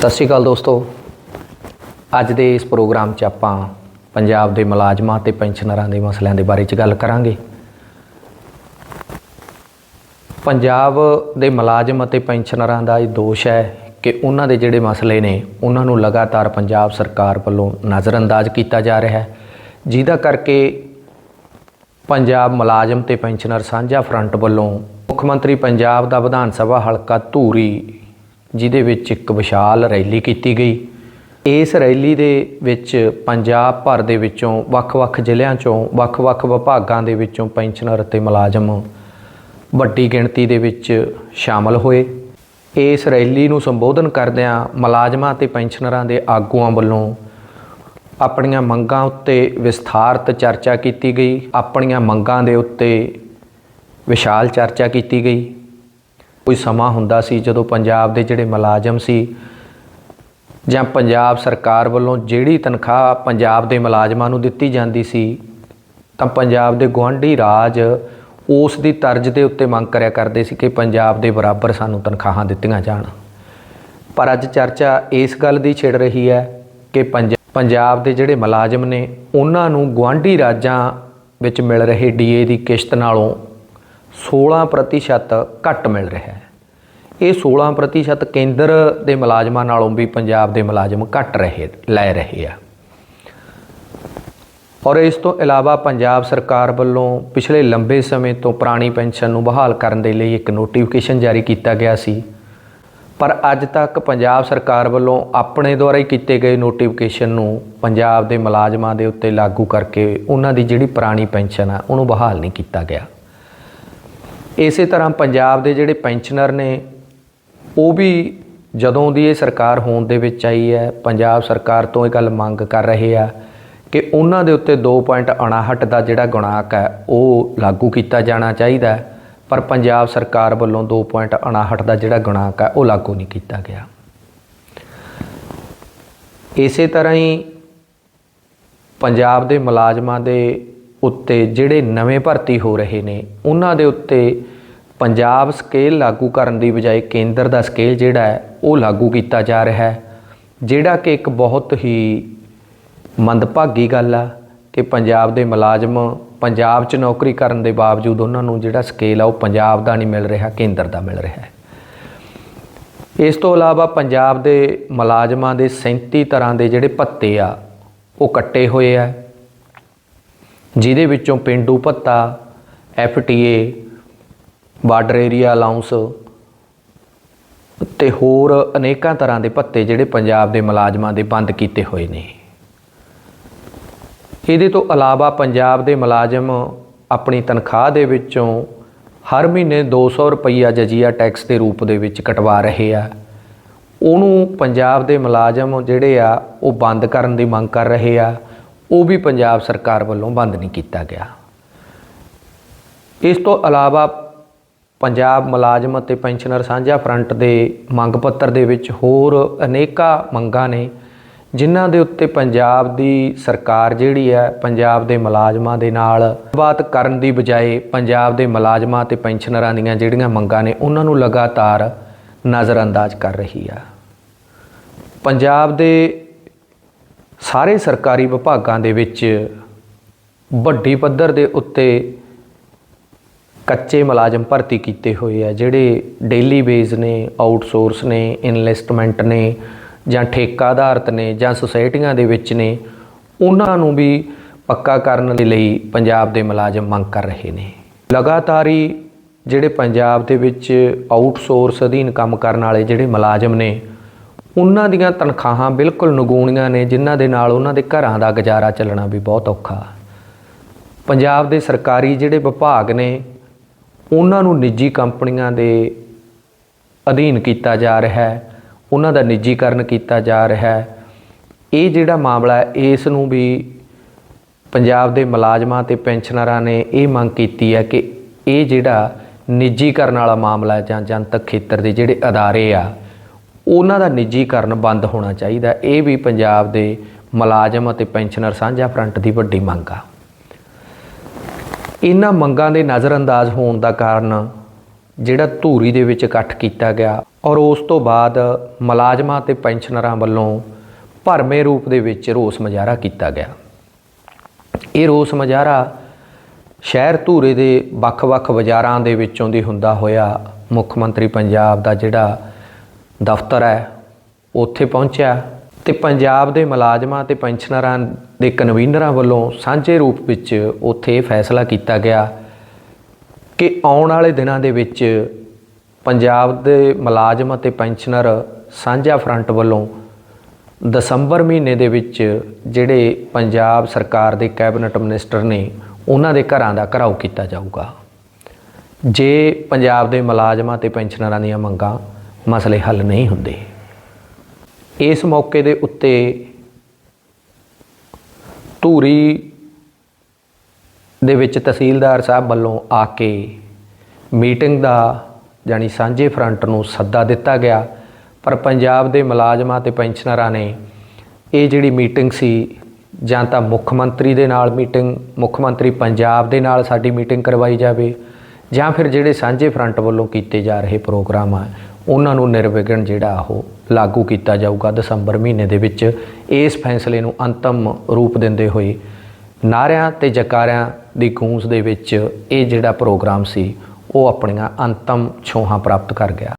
ਸਤਿ ਸ਼੍ਰੀ ਅਕਾਲ ਦੋਸਤੋ। ਅੱਜ ਦੇ ਇਸ ਪ੍ਰੋਗਰਾਮ 'ਚ ਆਪਾਂ ਪੰਜਾਬ ਦੇ ਮੁਲਾਜ਼ਮਾਂ ਤੇ ਪੈਨਸ਼ਨਰਾਂ ਦੇ ਮਸਲਿਆਂ ਦੇ ਬਾਰੇ 'ਚ ਗੱਲ ਕਰਾਂਗੇ। ਪੰਜਾਬ ਦੇ ਮੁਲਾਜ਼ਮ ਅਤੇ ਪੈਨਸ਼ਨਰਾਂ ਦਾ ਇਹ ਦੋਸ਼ ਹੈ ਕਿ ਉਹਨਾਂ ਦੇ ਜਿਹੜੇ ਮਸਲੇ ਨੇ, ਉਹਨਾਂ ਨੂੰ ਲਗਾਤਾਰ ਪੰਜਾਬ ਸਰਕਾਰ ਵੱਲੋਂ ਨਜ਼ਰਅੰਦਾਜ਼ ਕੀਤਾ ਜਾ ਰਿਹਾ ਹੈ। ਜਿਹਦਾ ਕਰਕੇ ਪੰਜਾਬ ਮੁਲਾਜ਼ਮ ਤੇ ਪੈਨਸ਼ਨਰ ਸਾਂਝਾ ਫਰੰਟ ਵੱਲੋਂ ਮੁੱਖ ਮੰਤਰੀ ਪੰਜਾਬ ਦਾ ਵਿਧਾਨ ਸਭਾ ਹਲਕਾ ਧੂਰੀ ਜਿਹਦੇ ਵਿੱਚ ਇੱਕ ਵਿਸ਼ਾਲ ਰੈਲੀ ਕੀਤੀ ਗਈ। ਇਸ ਰੈਲੀ ਦੇ ਵਿੱਚ ਪੰਜਾਬ ਭਰ ਦੇ ਵਿੱਚੋਂ ਵੱਖ-ਵੱਖ ਜ਼ਿਲ੍ਹਿਆਂ ਚੋਂ ਵੱਖ-ਵੱਖ ਵਿਭਾਗਾਂ ਦੇ ਵਿੱਚੋਂ ਪੈਨਸ਼ਨਰ ਅਤੇ ਮੁਲਾਜ਼ਮ ਵੱਡੀ ਗਿਣਤੀ ਦੇ ਵਿੱਚ ਸ਼ਾਮਲ ਹੋਏ। ਇਸ ਰੈਲੀ ਨੂੰ ਸੰਬੋਧਨ ਕਰਦਿਆਂ ਮੁਲਾਜ਼ਮਾਂ ਅਤੇ ਪੈਨਸ਼ਨਰਾਂ ਦੇ ਆਗੂਆਂ ਵੱਲੋਂ ਆਪਣੀਆਂ ਮੰਗਾਂ ਉੱਤੇ ਵਿਸਥਾਰਤ ਚਰਚਾ ਕੀਤੀ ਗਈ। ਆਪਣੀਆਂ ਮੰਗਾਂ ਦੇ ਉੱਤੇ ਵਿਸ਼ਾਲ ਚਰਚਾ ਕੀਤੀ ਗਈ। ਕੋਈ ਸਮਾਂ ਹੁੰਦਾ ਸੀ ਜਦੋਂ ਪੰਜਾਬ ਦੇ ਜਿਹੜੇ ਮੁਲਾਜ਼ਮ ਸੀ ਜਾਂ ਪੰਜਾਬ ਸਰਕਾਰ ਵੱਲੋਂ ਜਿਹੜੀ ਤਨਖਾਹ ਪੰਜਾਬ ਦੇ ਮੁਲਾਜ਼ਮਾਂ ਨੂੰ ਦਿੱਤੀ ਜਾਂਦੀ ਸੀ, ਤਾਂ ਪੰਜਾਬ ਦੇ ਗੁਆਂਢੀ ਰਾਜ ਉਸ ਦੀ ਤਰਜ਼ ਦੇ ਉੱਤੇ ਮੰਗ ਕਰਿਆ ਕਰਦੇ ਸੀ ਕਿ ਪੰਜਾਬ ਦੇ ਬਰਾਬਰ ਸਾਨੂੰ ਤਨਖਾਹਾਂ ਦਿੱਤੀਆਂ ਜਾਣ। ਪਰ ਅੱਜ ਚਰਚਾ ਇਸ ਗੱਲ ਦੀ ਛਿੜ ਰਹੀ ਹੈ ਕਿ ਪੰਜ- ਪੰਜਾਬ ਦੇ ਜਿਹੜੇ ਮੁਲਾਜ਼ਮ ਨੇ, ਉਹਨਾਂ ਨੂੰ ਗੁਆਂਢੀ ਰਾਜਾਂ ਵਿੱਚ ਮਿਲ ਰਹੇ ਡੀਏ ਦੀ ਕਿਸ਼ਤ ਨਾਲੋਂ 16% ਘੱਟ ਮਿਲ ਰਿਹਾ ਹੈ। ਇਹ 16% ਕੇਂਦਰ ਦੇ ਮੁਲਾਜ਼ਮਾਂ ਨਾਲੋਂ ਵੀ ਪੰਜਾਬ ਦੇ ਮੁਲਾਜ਼ਮ ਘੱਟ ਰਹੇ, ਲੈ ਰਹੇ ਆ। ਔਰ ਇਸ ਤੋਂ ਇਲਾਵਾ ਪੰਜਾਬ ਸਰਕਾਰ ਵੱਲੋਂ ਪਿਛਲੇ ਲੰਬੇ ਸਮੇਂ ਤੋਂ ਪੁਰਾਣੀ ਪੈਨਸ਼ਨ ਨੂੰ ਬਹਾਲ ਕਰਨ ਦੇ ਲਈ ਇੱਕ ਨੋਟੀਫਿਕੇਸ਼ਨ ਜਾਰੀ ਕੀਤਾ ਗਿਆ ਸੀ। ਪਰ ਅੱਜ ਤੱਕ ਪੰਜਾਬ ਸਰਕਾਰ ਵੱਲੋਂ ਆਪਣੇ ਦੁਆਰਾ ਹੀ ਕੀਤੇ ਗਏ ਨੋਟੀਫਿਕੇਸ਼ਨ ਨੂੰ ਪੰਜਾਬ ਦੇ ਮੁਲਾਜ਼ਮਾਂ ਦੇ ਉੱਤੇ ਲਾਗੂ ਕਰਕੇ ਉਹਨਾਂ ਦੀ ਜਿਹੜੀ ਪੁਰਾਣੀ ਪੈਨਸ਼ਨ ਆ, ਉਹਨੂੰ ਬਹਾਲ ਨਹੀਂ ਕੀਤਾ ਗਿਆ। ਇਸੇ ਤਰ੍ਹਾਂ ਪੰਜਾਬ ਦੇ ਜਿਹੜੇ ਪੈਨਸ਼ਨਰ ਨੇ, ਉਹ ਵੀ ਜਦੋਂ ਦੀ ਇਹ ਸਰਕਾਰ ਹੋਣ ਦੇ ਵਿੱਚ ਆਈ ਹੈ, ਪੰਜਾਬ ਸਰਕਾਰ ਤੋਂ ਇਹ ਗੱਲ ਮੰਗ ਕਰ ਰਹੇ ਆ ਕਿ ਉਹਨਾਂ ਦੇ ਉੱਤੇ 2.59 ਦਾ ਜਿਹੜਾ ਗੁਣਾਕ ਹੈ, ਉਹ ਲਾਗੂ ਕੀਤਾ ਜਾਣਾ ਚਾਹੀਦਾ ਪਰ ਪੰਜਾਬ ਸਰਕਾਰ ਵੱਲੋਂ 2.59 ਦਾ ਜਿਹੜਾ ਗੁਣਾਕ ਹੈ, ਉਹ ਲਾਗੂ ਨਹੀਂ ਕੀਤਾ ਗਿਆ। ਇਸੇ ਤਰ੍ਹਾਂ ਹੀ ਪੰਜਾਬ ਦੇ ਮੁਲਾਜ਼ਮਾਂ ਦੇ ਉੱਤੇ ਜਿਹੜੇ ਨਵੇਂ ਭਰਤੀ ਹੋ ਰਹੇ ਨੇ, ਉਹਨਾਂ ਦੇ ਉੱਤੇ ਪੰਜਾਬ ਸਕੇਲ ਲਾਗੂ ਕਰਨ ਦੀ ਬਜਾਏ ਕੇਂਦਰ ਦਾ ਸਕੇਲ ਜਿਹੜਾ ਹੈ, ਉਹ ਲਾਗੂ ਕੀਤਾ ਜਾ ਰਿਹਾ ਹੈ, ਜਿਹੜਾ ਕਿ ਇੱਕ ਬਹੁਤ ਹੀ ਮੰਦਭਾਗੀ ਗੱਲ ਆ ਕਿ ਪੰਜਾਬ ਦੇ ਮੁਲਾਜ਼ਮ ਪੰਜਾਬ 'ਚ ਨੌਕਰੀ ਕਰਨ ਦੇ ਬਾਵਜੂਦ ਉਹਨਾਂ ਨੂੰ ਜਿਹੜਾ ਸਕੇਲ ਆ, ਉਹ ਪੰਜਾਬ ਦਾ ਨਹੀਂ ਮਿਲ ਰਿਹਾ, ਕੇਂਦਰ ਦਾ ਮਿਲ ਰਿਹਾ ਹੈ। ਇਸ ਤੋਂ ਇਲਾਵਾ ਪੰਜਾਬ ਦੇ ਮੁਲਾਜ਼ਮਾਂ ਦੇ 37 ਤਰ੍ਹਾਂ ਦੇ ਜਿਹੜੇ ਭੱਤੇ ਆ, ਉਹ ਕੱਟੇ ਹੋਏ ਆ, ਜਿਹਦੇ ਵਿੱਚੋਂ ਪਿੰਡੂ ਭੱਤਾ F T A border area allowance ਤੇ ਹੋਰ ਅਨੇਕਾਂ ਤਰ੍ਹਾਂ ਦੇ ਭੱਤੇ ਜਿਹੜੇ ਪੰਜਾਬ ਦੇ ਮੁਲਾਜ਼ਮਾਂ ਦੇ ਬੰਦ ਕੀਤੇ ਹੋਏ ਨੇ। ਇਹਦੇ ਤੋਂ ਇਲਾਵਾ ਪੰਜਾਬ ਦੇ ਮੁਲਾਜ਼ਮ ਆਪਣੀ ਤਨਖਾਹ ਦੇ ਵਿੱਚੋਂ ਹਰ ਮਹੀਨੇ 200 ਰੁਪਈਆ ਜਜੀਆ ਟੈਕਸ ਦੇ ਰੂਪ ਦੇ ਵਿੱਚ ਕਟਵਾ ਰਹੇ ਆ। ਉਹਨੂੰ ਪੰਜਾਬ ਦੇ ਮੁਲਾਜ਼ਮ ਜਿਹੜੇ ਆ, ਉਹ ਬੰਦ ਕਰਨ ਦੀ ਮੰਗ ਕਰ ਰਹੇ ਆ। ਉਹ ਵੀ ਪੰਜਾਬ ਸਰਕਾਰ ਵੱਲੋਂ ਬੰਦ ਨਹੀਂ ਕੀਤਾ ਗਿਆ। ਇਸ ਤੋਂ ਇਲਾਵਾ ਪੰਜਾਬ ਮੁਲਾਜ਼ਮ ਅਤੇ ਪੈਨਸ਼ਨਰ ਸਾਂਝਾ ਫਰੰਟ ਦੇ ਮੰਗ ਪੱਤਰ ਦੇ ਵਿੱਚ ਹੋਰ ਅਨੇਕਾਂ ਮੰਗਾਂ ਨੇ, ਜਿਨ੍ਹਾਂ ਦੇ ਉੱਤੇ ਪੰਜਾਬ ਦੀ ਸਰਕਾਰ ਜਿਹੜੀ ਹੈ, ਪੰਜਾਬ ਦੇ ਮੁਲਾਜ਼ਮਾਂ ਦੇ ਨਾਲ ਬਾਤ ਕਰਨ ਦੀ ਬਜਾਏ ਪੰਜਾਬ ਦੇ ਮੁਲਾਜ਼ਮਾਂ ਤੇ ਪੈਨਸ਼ਨਰਾਂ ਦੀਆਂ ਜਿਹੜੀਆਂ ਮੰਗਾਂ ਨੇ, ਉਹਨਾਂ ਨੂੰ ਲਗਾਤਾਰ ਨਜ਼ਰਅੰਦਾਜ਼ ਕਰ ਰਹੀ ਆ। ਪੰਜਾਬ ਦੇ ਸਾਰੇ ਸਰਕਾਰੀ ਵਿਭਾਗਾਂ ਦੇ ਵਿੱਚ ਵੱਡੀ ਪੱਧਰ ਦੇ ਉੱਤੇ ਕੱਚੇ ਮੁਲਾਜ਼ਮ ਭਰਤੀ ਕੀਤੇ ਹੋਏ ਆ, ਜਿਹੜੇ ਡੇਲੀ ਬੇਸ ਨੇ ਆਊਟਸੋਰਸ ਨੇ ਇਨਵੈਸਟਮੈਂਟ ਨੇ, ਜਾਂ ਠੇਕਾ ਆਧਾਰਿਤ ਨੇ, ਜਾਂ ਸੁਸਾਇਟੀਆਂ ਦੇ ਵਿੱਚ ਨੇ, ਉਹਨਾਂ ਨੂੰ ਵੀ ਪੱਕਾ ਕਰਨ ਦੇ ਲਈ ਪੰਜਾਬ ਦੇ ਮੁਲਾਜ਼ਮ ਮੰਗ ਕਰ ਰਹੇ ਨੇ। ਲਗਾਤਾਰ ਹੀ ਜਿਹੜੇ ਪੰਜਾਬ ਦੇ ਵਿੱਚ ਆਊਟਸੋਰਸ ਅਧੀਨ ਕੰਮ ਕਰਨ ਵਾਲੇ ਜਿਹੜੇ ਮੁਲਾਜ਼ਮ ਨੇ, ਉਹਨਾਂ ਦੀਆਂ ਤਨਖਾਹਾਂ ਬਿਲਕੁਲ ਨਗੂਣੀਆਂ ਨੇ, ਜਿਨ੍ਹਾਂ ਦੇ ਨਾਲ ਉਹਨਾਂ ਦੇ ਘਰਾਂ ਦਾ ਗੁਜ਼ਾਰਾ ਚੱਲਣਾ ਵੀ ਬਹੁਤ ਔਖਾ। ਪੰਜਾਬ ਦੇ ਸਰਕਾਰੀ ਜਿਹੜੇ ਵਿਭਾਗ ਨੇ ਉਹਨਾਂ ਨੂੰ ਨਿੱਜੀ ਕੰਪਨੀਆਂ ਦੇ ਅਧੀਨ ਕੀਤਾ ਜਾ ਰਿਹਾ ਹੈ, ਉਹਨਾਂ ਦਾ ਨਿੱਜੀਕਰਨ ਕੀਤਾ ਜਾ ਰਿਹਾ ਹੈ। ਇਹ ਜਿਹੜਾ ਮਾਮਲਾ ਹੈ, ਇਸ ਨੂੰ ਵੀ ਪੰਜਾਬ ਦੇ ਮੁਲਾਜ਼ਮਾਂ ਤੇ ਪੈਨਸ਼ਨਰਾਂ ਨੇ ਇਹ ਮੰਗ ਕੀਤੀ ਹੈ ਕਿ ਇਹ ਜਿਹੜਾ ਨਿੱਜੀਕਰਨ ਵਾਲਾ ਮਾਮਲਾ ਹੈ ਜਾਂ ਜਨਤਕ ਖੇਤਰ ਦੇ ਜਿਹੜੇ ਅਦਾਰੇ ਆ, ਉਹਨਾਂ ਦਾ ਨਿੱਜੀਕਰਨ ਬੰਦ ਹੋਣਾ ਚਾਹੀਦਾ। ਇਹ ਵੀ ਪੰਜਾਬ ਦੇ ਮੁਲਾਜ਼ਮ ਅਤੇ ਪੈਨਸ਼ਨਰ ਸਾਂਝਾ ਫਰੰਟ ਦੀ ਵੱਡੀ ਮੰਗ ਆ। ਇਹਨਾਂ ਮੰਗਾਂ ਦੇ ਨਜ਼ਰਅੰਦਾਜ਼ ਹੋਣ ਦਾ ਕਾਰਨ ਜਿਹੜਾ ਧੂਰੀ ਦੇ ਵਿੱਚ ਇਕੱਠ ਕੀਤਾ ਗਿਆ ਔਰ ਉਸ ਤੋਂ ਬਾਅਦ ਮੁਲਾਜ਼ਮਾਂ ਤੇ ਪੈਨਸ਼ਨਰਾਂ ਵੱਲੋਂ ਭਰਮੇ ਰੂਪ ਦੇ ਵਿੱਚ ਰੋਸ ਮੁਜ਼ਾਹਰਾ ਕੀਤਾ ਗਿਆ। ਇਹ ਰੋਸ ਮੁਜ਼ਾਹਰਾ ਸ਼ਹਿਰ ਧੂਰੇ ਦੇ ਵੱਖ-ਵੱਖ ਬਾਜ਼ਾਰਾਂ ਦੇ ਵਿੱਚੋਂ ਦੀ ਹੁੰਦਾ ਹੋਇਆ ਮੁੱਖ ਮੰਤਰੀ ਪੰਜਾਬ ਦਾ ਜਿਹੜਾ ਦਫ਼ਤਰ ਹੈ, ਉੱਥੇ ਪਹੁੰਚਿਆ। ਤੇ ਪੰਜਾਬ ਦੇ ਮੁਲਾਜ਼ਮਾਂ ਤੇ ਪੈਨਸ਼ਨਰਾਂ ਦੇ ਕਨਵੀਨਰਾਂ ਵੱਲੋਂ ਸਾਂਝੇ ਰੂਪ ਵਿੱਚ ਉੱਥੇ ਇਹ ਫੈਸਲਾ ਕੀਤਾ ਗਿਆ ਕਿ ਆਉਣ ਵਾਲੇ ਦਿਨਾਂ ਦੇ ਵਿੱਚ ਪੰਜਾਬ ਦੇ ਮੁਲਾਜ਼ਮ ਅਤੇ ਪੈਨਸ਼ਨਰ ਸਾਂਝਾ ਫਰੰਟ ਵੱਲੋਂ ਦਸੰਬਰ ਮਹੀਨੇ ਦੇ ਵਿੱਚ ਜਿਹੜੇ ਪੰਜਾਬ ਸਰਕਾਰ ਦੇ ਕੈਬਨਿਟ ਮਿਨਿਸਟਰ ਨੇ ਉਹਨਾਂ ਦੇ ਘਰਾਂ ਦਾ ਘਰਾਓ ਕੀਤਾ ਜਾਊਗਾ। ਜੇ ਪੰਜਾਬ ਦੇ ਮੁਲਾਜ਼ਮਾਂ ਤੇ ਪੈਨਸ਼ਨਰਾਂ ਦੀਆਂ ਮੰਗਾਂ ਮਸਲੇ ਹੱਲ ਨਹੀਂ ਹੁੰਦੇ ਇਸ ਮੌਕੇ ਦੇ ਉੱਤੇ ਧੂਰੀ ਦੇ ਵਿੱਚ ਤਹਿਸੀਲਦਾਰ ਸਾਹਿਬ ਵੱਲੋਂ ਆ ਕੇ ਮੀਟਿੰਗ ਦਾ ਜਾਨੀ ਸਾਂਝੇ ਫਰੰਟ ਨੂੰ ਸੱਦਾ ਦਿੱਤਾ ਗਿਆ। ਪਰ ਪੰਜਾਬ ਦੇ ਮੁਲਾਜ਼ਮਾਂ ਤੇ ਪੈਨਸ਼ਨਰਾਂ ਨੇ ਇਹ ਜਿਹੜੀ ਮੀਟਿੰਗ ਸੀ ਜਾਂ ਤਾਂ ਮੁੱਖ ਮੰਤਰੀ ਦੇ ਨਾਲ ਮੀਟਿੰਗ, ਮੁੱਖ ਮੰਤਰੀ ਪੰਜਾਬ ਦੇ ਨਾਲ ਸਾਡੀ ਮੀਟਿੰਗ ਕਰਵਾਈ ਜਾਵੇ ਜਾਂ ਫਿਰ ਜਿਹੜੇ ਸਾਂਝੇ ਫਰੰਟ ਵੱਲੋਂ ਕੀਤੇ ਜਾ ਰਹੇ ਪ੍ਰੋਗਰਾਮ ਆ ਉਹਨਾਂ ਨੂੰ ਨਿਰਵਿਘਨ ਜਿਹੜਾ ਉਹ ਲਾਗੂ ਕੀਤਾ ਜਾਊਗਾ ਦਸੰਬਰ ਮਹੀਨੇ ਦੇ ਵਿੱਚ। ਇਸ ਫੈਸਲੇ ਨੂੰ ਅੰਤਮ ਰੂਪ ਦਿੰਦੇ ਹੋਏ ਨਾਰਿਆਂ ਤੇ ਜਕਾਰਿਆਂ ਦੀ ਗੂੰਜ ਦੇ ਵਿੱਚ ਇਹ ਜਿਹੜਾ ਪ੍ਰੋਗਰਾਮ ਸੀ, ਉਹ ਆਪਣੀਆਂ ਅੰਤਮ ਛੋਹਾਂ ਪ੍ਰਾਪਤ ਕਰ ਗਿਆ।